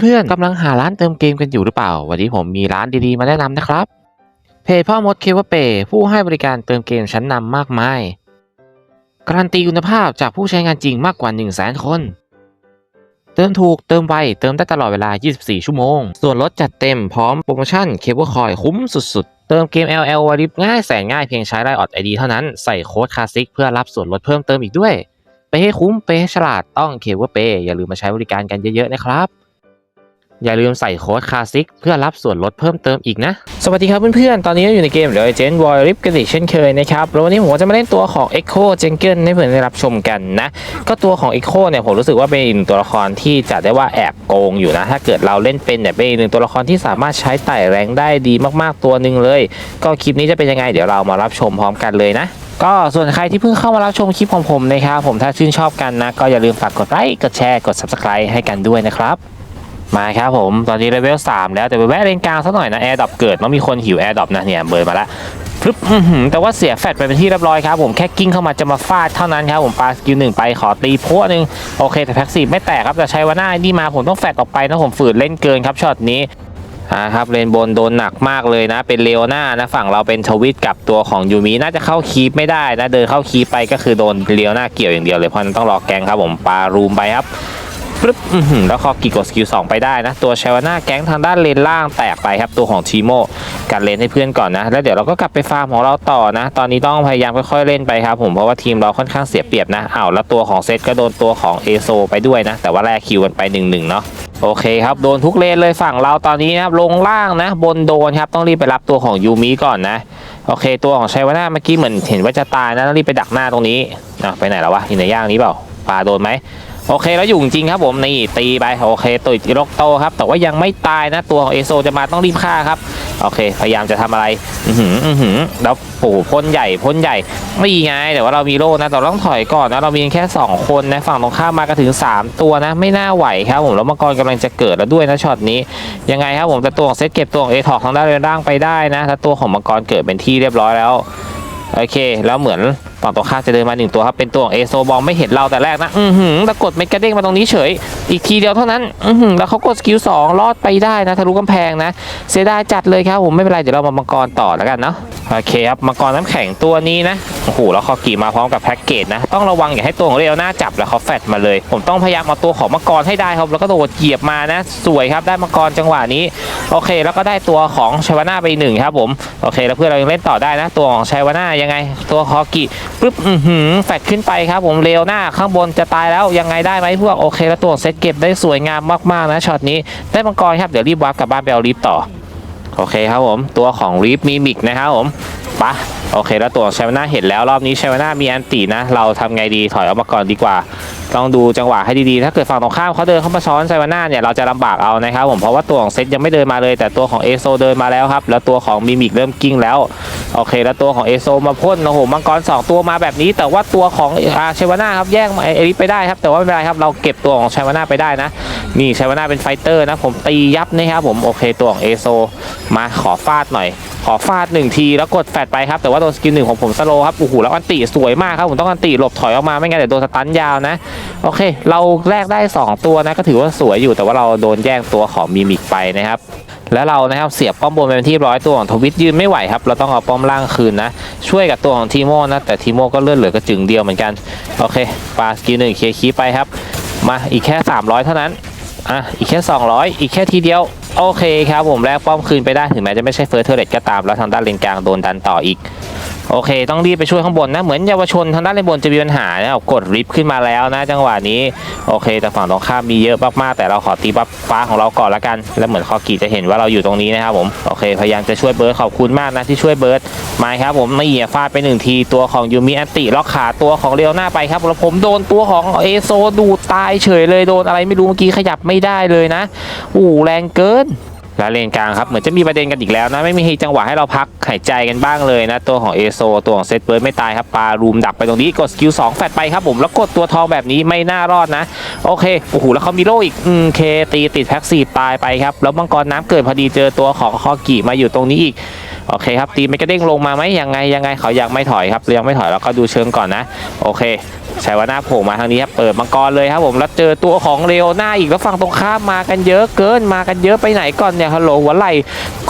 เพื่อนๆกำลังหาร้านเติมเกมกันอยู่หรือเปล่า วันนี้ผมมีร้านดีๆมาแนะนำนะครับ เพจพ่อมดเคเวเปผู้ให้บริการเติมเกมชั้นนำมากมาย การันตีคุณภาพจากผู้ใช้งานจริงมากกว่า 1 0 0 0 0แสนคน เติมถูกเติมไว เติมได้ตลอดเวลา 24 ชั่วโมง ส่วนลดจัดเต็มพร้อมโปรโมชั่นเคเบิลคอยคุ้มสุดๆ เติมเกม LL วาริบง่ายแสนง่ายเพียงใช้ไลน์ออดไอดีเท่านั้นใส่โค้ดคลาสสิกเพื่อรับส่วนลดเพิ่มเติมอีกด้วย ไปให้คุ้มไปให้ฉลาดต้องเคเบิลเปอย่าลืมมาใช้บริการกันเยอะๆนะครับ อย่าลืมใส่โค้ดคลาสสิกเพื่อรับส่วนลดเพิ่มเติมอีกนะ สวัสดีครับเพื่อนๆ ตอนนี้เราอยู่ในเกมเดี๋ยวเจนวอลริฟกันอีกเช่นเคยนะครับ แล้ววันนี้ผมจะมาเล่นตัวของ Echo j e n k i n ให้เพื่อนได้รับชมกันนะ ก็ตัวของ Echo เนี่ยผมรู้สึกว่าเป็นอีกหนึ่งตัวละครที่จะได้ว่าแอบโกงอยู่นะ ถ้าเกิดเราเล่นเป็นเนี่ยเป็นอีกหนึ่งตัวละครที่สามารถใช้ไต่แรงได้ดีมากๆตัวหนึ่งเลย ก็คลิปนี้จะเป็นยังไงเดี๋ยวเรามารับชมพร้อมกันเลยนะก็ส่วนใครที่เพิ่งเข้ามารับชมคลิปของผมนะครับผมถ้าชื่นชอบกันนะ ก็อย่าลืมฝากกดไลค์กดแชร์กด Subscribe ให้กันด้วยนะครับ มาครับผม ตอนนี้เลเวล3แล้วแต่ไปแวะเลนกลางสักหน่อยนะแอร์ดรอปเกิดมันมีคนหิวแอร์ดรอปนะเนี่ยเบิร์มาละพรึบแต่ว่าเสียแฟดไปเป็นที่เรียบร้อยครับผมแค่กิ้งเข้ามาจะมาฟาดเท่านั้นครับผมปาสกิลหนึ่งไปขอตีโพะหนึ่งโอเคแต่แพ็กซีไม่แตกครับแต่ใช้วาหน้านี่มาผมต้องแฟดออกไปนะผมฝืนเล่นเกินครับช็อตนี้อ่าครับเลนบนโดนหนักมากเลยนะ เป็นเลโอน่านะฝั่งเราเป็นทวิตกับตัวของยูมิน่าจะเข้าคีปไม่ได้นะเดินเข้าคีปไปก็คือโดนเลโอน่าเกี่ยวอย่างเดียวเลยเพราะฉะนั้นต้องรอแกงครับผมปารูมไปครับ ปึ๊บอื้อหือแล้วคอกิกดสกิล2ไปได้นะ ตัวชาวาน่าแก๊งทางด้านเลนล่างแตกไปครับตัวของทีโมการเลนให้เพื่อนก่อนนะ แล้วเดี๋ยวเราก็กลับไปฟาร์มของเราต่อนะ ตอนนี้ต้องพยายามค่อยๆเล่นไปครับผมเพราะว่าทีมเราค่อนข้างเสียเปรียบนะอ้าวแล้วตัวของเซตก็โดนตัวของเอโซไปด้วยนะ แต่ว่าแลกคิวกันไป1นึเนาะโอเคครับโดนทุกเลนเลยฝั่งเราตอนนี้นะครับลงล่างนะ บนโดนครับต้องรีบไปรับตัวของยูมิก่อนนะโอเค ตัวของชัยวนาเมื่อกี้เหมือนเห็นว่าจะตายนะต้องรีบไปดักหน้าตรงนี้อะไปไหนแล้ววะอยู่ในย่างนี้เปล่าปลาโดนไหม โอเคแล้วอยู่จริงครับผมนี่ตีไปโอเคตุยโรกโตครับ แต่ว่ายังไม่ตายนะตัวของเอโซจะมาต้องรีบฆ่าครับโอเค พยายามจะทำอะไร อือหืออือหือแล้วโอ้พ่นใหญ่พ่นใหญ่ไม่ไงแต่ว่าเรามีโล่นะแต่ต้องถอยก่อนนะเรามีแค่ 2 คนนะฝั่งตรงข้ามมาก็ถึง 3 ตัวนะ ไม่น่าไหวครับผมแล้วมังกรกำลังจะเกิดแล้วด้วยนะช็อตนี้ยังไงครับผมแต่ตัวของเซตเก็บตัวของเอทอกทางด้านเรนร่างไปได้นะแล้วตัวของมังกรเกิดเป็นที่เรียบร้อยแล้ว โอเค แล้วเหมือนฝั่งตัวข้าจะเดินมาหนึ่งตัวครับ เป็นตัวของเอโซบองไม่เห็นเราแต่แรกนะ อือหือแต่กดเมกะเด้งมาตรงนี้เฉย อีกทีเดียวเท่านั้น อือหือแล้วเขากดสกิลสองรอดไปได้นะทะลุกำแพงนะ เสียดายจัดเลยครับผมไม่เป็นไร เดี๋ยวเรามามังกรต่อแล้วกันเนาะ โอเคครับมังกรน้ำแข็งตัวนี้นะโอ้โหแล้วคอกี่มาพร้อมกับแพ็กเกจนะต้องระวังอย่าให้ตัวของเรียวหน้าจับแล้วเขาแฟดมาเลย ผมต้องพยายามเอาตัวของมังกรให้ได้ครับแล้วก็โดดเหยียบมานะ สวยครับได้มังกรจังหวะนี้ โอเค แล้วก็ได้ตัวของชัยวนาไปหนึ่งครับผมโอเค แล้วเพื่อนเรายังเล่นต่อได้นะตัวของชัยวนายังไง ตัวคอกิปึ๊บอือหือแฟดขึ้นไปครับผมเร็วหน้าข้างบนจะตายแล้วยังไงได้ไหมพวกโอเค แล้วตัวเซตเก็บได้สวยงามมากๆนะช็อตนี้ได้มังกรครับเดี๋ยวรีบวาร์ปกลับบ้านไปเอารีบต่อ โอเคครับผม ตัวของรีฟมีมิกนะครับผม ปะโอเค แล้วตัวชัยวาน่าเห็นแล้วรอบนี้ชัยวาน่ามีอันตีนะ เราทำไงดีถอยออกมาก่อนดีกว่า ต้องดูจังหวะให้ดีๆ ถ้าเกิดฝั่งตรงข้ามเขาเดินเข้ามาช้อนไซวาน่าเนี่ยเราจะลำบากเอานะครับผมเพราะว่าตัวของเซตยังไม่เดินมาเลย แต่ตัวของเอโซเดินมาแล้วครับ แล้วตัวของมิมิกเริ่มกิ้งแล้วโอเค แล้วตัวของเอโซมาพ่นโอ้โหมังกรสองตัวมาแบบนี้ แต่ว่าตัวของอาเชวาน่าครับแย่งเอริไปได้ครับ แต่ว่าไม่เป็นไรครับเราเก็บตัวของเชวาน่าไปได้นะนี่เชวาน่าเป็นไฟเตอร์นะผมตียับนะครับผมโอเคตัวของเอโซมาขอฟาดหน่อย อฟาดหนึ่งทีแล้วกดแฟดไปครับแต่ว่าโดนสกิลหนึ่งของผมสโลครับโอ้โหแล้วอันติสวยมากครับผมต้องอันติหลบถอยออกมาไม่งั้นเดี๋ยวโดนสตันยาวนะโอเค เราแลกได้ 2 ตัวนะก็ถือว่าสวยอยู่แต่ว่าเราโดนแย่งตัวของมิมิกไปนะครับแล้วเรานะครับเสียบป้อมบนเป็นที่ร้อยตัวของทวิตยืนไม่ไหวครับเราต้องเอาป้อมล่างคืนนะช่วยกับตัวของทีโมนะแต่ทีโมก็เลื่อนเหลือกระจึงเดียวเหมือนกันโอเคปาสกิลหนึ่งเคลียร์คีไปครับมาอีกแค่ 300 เท่านั้นอะอีกแค่ 200 อีกแค่ทีเดียว โอเคครับผมแลกป้อมคืนไปได้ถึงแม้จะไม่ใช่เฟิร์สเทอร์เรตก็ตาม แล้วทางด้านเลนกลางโดนดันต่ออีก โอเค ต้องรีบไปช่วยข้างบนนะ เหมือนเยาวชนทางด้านเลนบนจะมีปัญหานะกดริฟขึ้นมาแล้วนะจังหวะนี้โอเค แต่ฝั่งตรงข้ามมีเยอะมากๆแต่เราขอตีบัฟฟ้าของเราก่อนละกัน แล้วเหมือนคอกีจะเห็นว่าเราอยู่ตรงนี้นะครับผมโอเค พยายามจะช่วยเบิร์ดขอบคุณมากนะที่ช่วยเบิร์ดมาครับผมไม่เหยียฟาดไปหนึ่งทีตัวของยูมิอันติล็อกขาตัวของเรียวหน้าไปครับแล้วผมโดนตัวของเอโซดูตายเฉยเลยโดนอะไรไม่รู้เมื่อกี้ขยับไม่ได้เลยนะอู้แรงเกิน แล้วเลนกลางครับเหมือนจะมีประเด็นกันอีกแล้วนะไม่มีจังหวะให้เราพักหายใจกันบ้างเลยนะตัวของเอโซตัวของเซตเบิร์ดไม่ตายครับปารูมดักไปตรงนี้กดสกิล2แฟดไปครับผมแล้วกดตัวทองแบบนี้ไม่น่ารอดนะ โอเคโอ้โหแล้วเขามีโล่อีกอืมเคตีติดแพ็กซีตายไปครับแล้วมังกรน้ำเกิดพอดีเจอตัวของคอกิมาอยู่ตรงนี้อีก โอเคครับตีมันกระเด้งลงมาไหมยังไงยังไงเขายังไม่ถอยครับยังไม่ถอยแล้วก็ดูเชิงก่อนนะ โอเคใช้วาน้าโผล่มาทางนี้ครับเปิดมังกรเลยครับผมแล้วเจอตัวของเรโอน่าอีกแล้วฝั่งตรงข้ามมากันเยอะเกินมากันเยอะไปไหนก่อนเนี่ยฮัลโหลหัวไหล่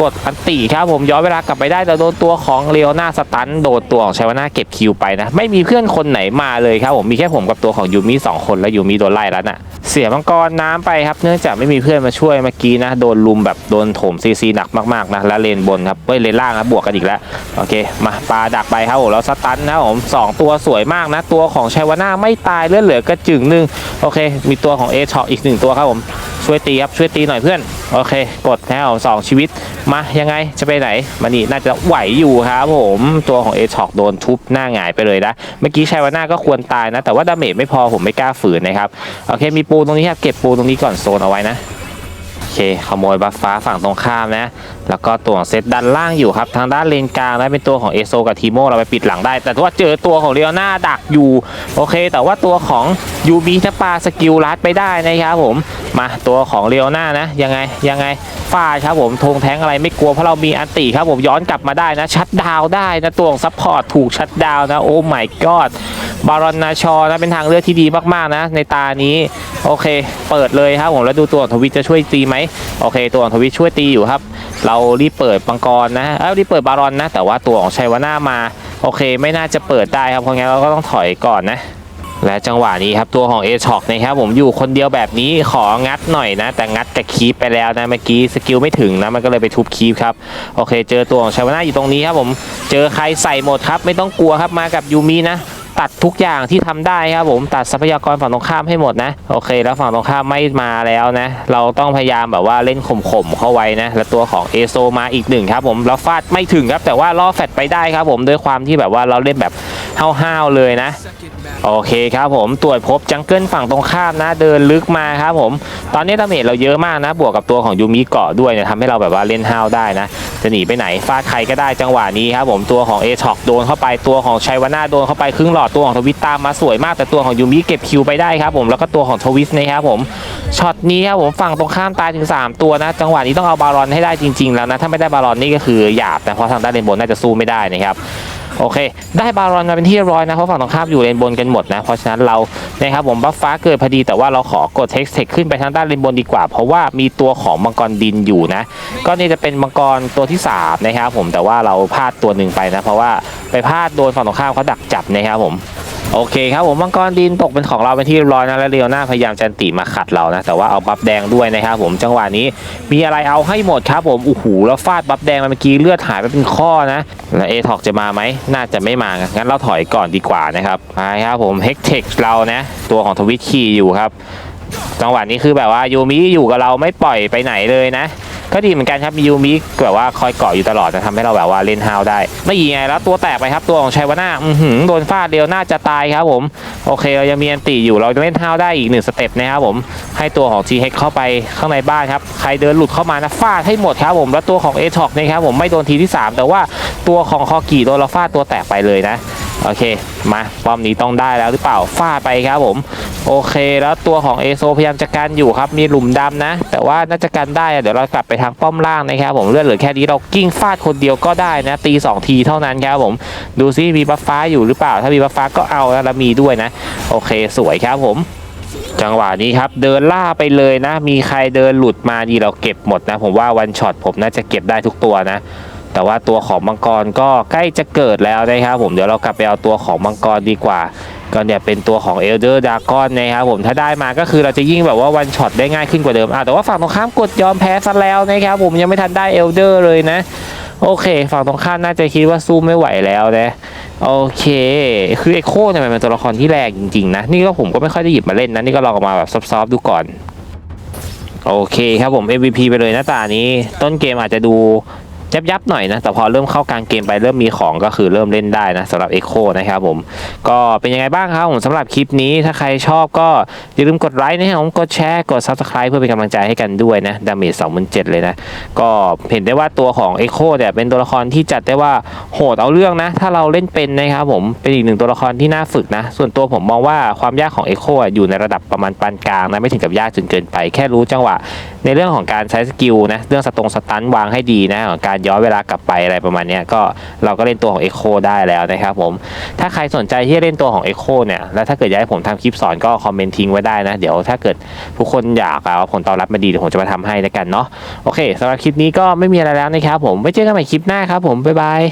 กดอันตีครับผมย้อนเวลากลับไปได้แต่โดนตัวของเรโอน่าสตันโดนตัวของชัยวาน่าเก็บคิวไปนะไม่มีเพื่อนคนไหนมาเลยครับผมมีแค่ผมกับตัวของยูมิสองคนแล้วยูมิโดนไล่แล้วน่ะเสียมังกรน้ำไปครับเนื่องจากไม่มีเพื่อนมาช่วยเมื่อกี้นะโดนลุมแบบโดนโถมซีซีหนักมากๆนะแล้วเลนบนครับเฮ้ยเลนล่างครับวกกันอีกแล้วโอเคมาปลาดักไปครับผมแล้วสตันนะผมสองตัวสวยมากนะ ตัวของชัยวนาไม่ตายเลือดเหลือกระจึงหนึ่งโอเค มีตัวของเอช็ออีกหนึ่งตัวครับผมช่วยตีครับช่วยตีหน่อยเพื่อนโอเค กดแล้วสองชีวิตมายังไงจะไปไหนมานี่น่าจะไหวอยู่ครับผมตัวของเอช็อโดนทุบหน้าหงายไปเลยนะเมื่อกี้ชัยวนาก็ควรตายนะ แต่ว่าดาเมจไม่พอผมไม่กล้าฝืนนะครับโอเคมีปูตรงนี้ครับเก็บปูตรงนี้ก่อนโซนเอาไว้นะ อเคขโมยบัฟฟ้าฝั่งตรงข้ามนะ แล้วก็ตัวของเซตด้านล่างอยู่ครับทางด้านเลนกลางนะเป็นตัวของเอโซกับทีโมเราไปปิดหลังได้ แต่ว่าเจอตัวของเรียวนาดักอยู่โอเค แต่ว่าตัวของยูบีถ้าปาสกิลลัดไปได้นะครับผมมาตัวของเรียวนานะยังไงยังไงฟาครับผมธงแทงอะไรไม่กลัวเพราะเรามีอันติครับผมย้อนกลับมาได้นะชัดดาวได้นะตัวของซัพพอร์ตถูกชัดดาวน์นะโอ้ my god บารอนนาชอนะเป็นทางเลือกที่ดีมากๆนะในตานี้ โอเค เปิดเลยครับผมแล้วดูตัวของทวิตจะช่วยตีไหมโอเค ตัวของทวิตช่วยตีอยู่ครับ เรารีบเปิดมังกรนะเอ้ารีบเปิดบารอนนะ แต่ว่าตัวของชัยวาน่ามา โอเค ไม่น่าจะเปิดได้ครับเพราะงั้นเราก็ต้องถอยก่อนนะและจังหวะนี้ครับตัวของเอช็อกนะครับผมอยู่คนเดียวแบบนี้ของัดหน่อยนะ แต่งัดกับคีปไปแล้วนะเมื่อกี้สกิลไม่ถึงนะมันก็เลยไปทุบคีปครับโอเค เจอตัวของชาวนาอยู่ตรงนี้ครับผมเจอใครใส่หมดครับ ไม่ต้องกลัวครับมากับยูมินะ ตัดทุกอย่างที่ทำได้ครับผมตัดทรัพยากรฝั่งตรงข้ามให้หมดนะโอเค แล้วฝั่งตรงข้ามไม่มาแล้วนะ เราต้องพยายามแบบว่าเล่นข่มๆเข้าไว้นะแล้วตัวของเอโซมาอีกหนึ่งครับผมเราฟาดไม่ถึงครับแต่ว่าล่อแฟดไปได้ครับผมด้วยความที่แบบว่าเราเล่นแบบ ห้าวๆเลยนะ โอเคครับผมตรวจพบจังเกิลฝั่งตรงข้ามนะ เดินลึกมาครับผม ตอนนี้ดาเมจเราเยอะมากนะ บวกกับตัวของยูมิเกาะด้วยเนี่ยทำให้เราแบบว่าเล่นห้าวได้นะ จะหนีไปไหนฟาดใครก็ได้จังหวะนี้ครับผมตัวของเอช็อกโดนเข้าไปตัวของชัยวาน่าโดนเข้าไปครึ่งหลอดตัวของทวิตตามมาสวยมากแต่ตัวของยูมิเก็บคิวไปได้ครับผมแล้วก็ตัวของทวิสนะครับผมช็อตนี้ครับผมฝั่งตรงข้ามตายถึง 3 ตัวนะ จังหวะนี้ต้องเอาบารอนให้ได้จริง ๆ แล้วนะถ้าไม่ได้บารอนนี่ก็คือหยาบนะเพราะทางด้านเลนบนน่าจะสู้ไม่ได้นะครับ โอเค ได้บารอนมาเป็นที่เรียบร้อยนะเพราะฝั่งตรงข้ามอยู่เลนบนกันหมดนะเพราะฉะนั้นเรานะครับผมบัฟฟ้าเกิดพอดีแต่ว่าเราขอกดเท็กซ์เทคขึ้นไปทางด้านเลนบนดีกว่า เพราะว่ามีตัวของมังกรดินอยู่นะ ก็นี่จะเป็นมังกรตัวที่สามนะครับผมแต่ว่าเราพลาดตัวหนึ่งไปนะ เพราะว่าไปพลาดโดนฝั่งตรงข้ามเขาดักจับนะครับผม โอเคครับผมมังกรดินตกเป็นของเราเป็นที่เรียบร้อยนะและเรียวหน้าพยายามจันติมาขัดเรานะแต่ว่าเอาบัฟแดงด้วยนะครับผมจังหวะนี้มีอะไรเอาให้หมดครับผมโอ้โหแล้วฟาดบัฟแดงมาเมื่อกี้เลือดหายไปเป็นข้อนะแล้วเอทอกจะมาไหมน่าจะไม่มางั้นเราถอยก่อนดีกว่านะครับไปครับผมเฮกเทคเรานะตัวของทวิตคีอยู่ครับจังหวะนี้คือแบบว่ายูมิอยู่กับเราไม่ปล่อยไปไหนเลยนะ ก็ดีเหมือนกันครับมียูมิแบบว่าคอยเกาะอยู่ตลอดจะทำให้เราแบบว่าเล่นฮาวได้ไม่ยิงไงแล้วตัวแตกไปครับตัวของชัยวนาอือหือโดนฟาดเดียวน่าจะตายครับผม โอเคเรายังมีอันตีอยู่เราจะเล่นฮาวได้อีกหนึ่งสเต็ปนะครับผมให้ตัวของ g ีเฮกเข้าไปข้างในบ้านครับใครเดินหลุดเข้ามานะฟาดให้หมดครับผมแล้วตัวของเอช็อกนะครับผมไม่โดนทีที่ 3 แต่ว่าตัวของคอกีโดนเราฟาดตัวแตกไปเลยนะโอเค มาป้อมนี้ต้องได้แล้วหรือเปล่าฟาดไปครับผม โอเค แล้วตัวของเอโซพยายามจะกันอยู่ครับ มีหลุมดำนะ แต่ว่าน่าจะกันได้เดี๋ยวเรากลับไปทางป้อมล่างนะครับผมเลือดเหลือแค่นี้เรากิ้งฟาดคนเดียวก็ได้นะ ตี 2 ทีเท่านั้นครับผม ดูซิมีบัฟฟ้าอยู่หรือเปล่า ถ้ามีบัฟฟ้าก็เอาแล้วมีด้วยนะ โอเคสวยครับผมจังหวะนี้ครับเดินล่าไปเลยนะ มีใครเดินหลุดมาดีเราเก็บหมดนะ ผมว่าวันช็อตผมน่าจะเก็บได้ทุกตัวนะ แต่ว่าตัวของมังกรก็ใกล้จะเกิดแล้วนะครับผมเดี๋ยวเรากลับไปเอาตัวของมังกรดีกว่าก็เนี่ยเป็นตัวของเอลเดอร์ดากอนนะครับผมถ้าได้มาก็คือเราจะยิ่งแบบว่าวันช็อตได้ง่ายขึ้นกว่าเดิมอะแต่ว่าฝั่งตรงข้ามกดยอมแพ้ซะแล้วนะครับผมยังไม่ทันได้เอลเดอร์เลยนะ โอเค ฝั่งตรงข้ามน่าจะคิดว่าสู้ไม่ไหวแล้วนะโอเค คือเอโคเนี่ยมันเป็นตัวละครที่แรงจริงๆนะนี่ก็ผมก็ไม่ค่อยได้หยิบมาเล่นนะนี่ก็ลองมาแบบซอฟๆดูก่อนโอเคครับผม MVP ไปเลยหน้าตานี้ ต้นเกมอาจจะดู ยับยับๆหน่อยนะ แต่พอเริ่มเข้ากลางเกมไปเริ่มมีของก็คือเริ่มเล่นได้นะสำหรับ Echo นะครับผม ก็เป็นยังไงบ้างครับผมสำหรับคลิปนี้ถ้าใครชอบก็อย่าลืมกดไลค์นะครับผมกดแชร์กด Subscribe เพื่อเป็นกำลังใจให้กันด้วยนะดาเมจ27,000เลยนะ ก็เห็นได้ว่าตัวของ Echo เนี่ยเป็นตัวละครที่จัดได้ว่าโหดเอาเรื่องนะ ถ้าเราเล่นเป็นนะครับผมเป็นอีกหนึ่งตัวละครที่น่าฝึกนะ ส่วนตัวผมมองว่าความยากของ Echo อะอยู่ในระดับประมาณปานกลางนะไม่ถึงกับยากจนเกินไป แค่รู้จังหวะ ในเรื่องของการใช้สกิลนะเรื่องสตรงสตันวางให้ดีนะของการการย้อนเวลากลับไปอะไรประมาณนี้ก็เราก็เล่นตัวของ Echo ได้แล้วนะครับผม ถ้าใครสนใจที่จะเล่นตัวของ Echo เนี่ยแล้วถ้าเกิดอยากให้ผมทำคลิปสอนก็คอมเมนต์ทิ้งไว้ได้นะ เดี๋ยวถ้าเกิดทุกคนอยากเอาผลตอบรับมาดีเดี๋ยวผมจะมาทำให้แล้วกันเนาะโอเคสำหรับคลิปนี้ก็ไม่มีอะไรแล้วนะครับผมไว้เจอกันใหม่คลิปหน้าครับผมบ๊ายบาย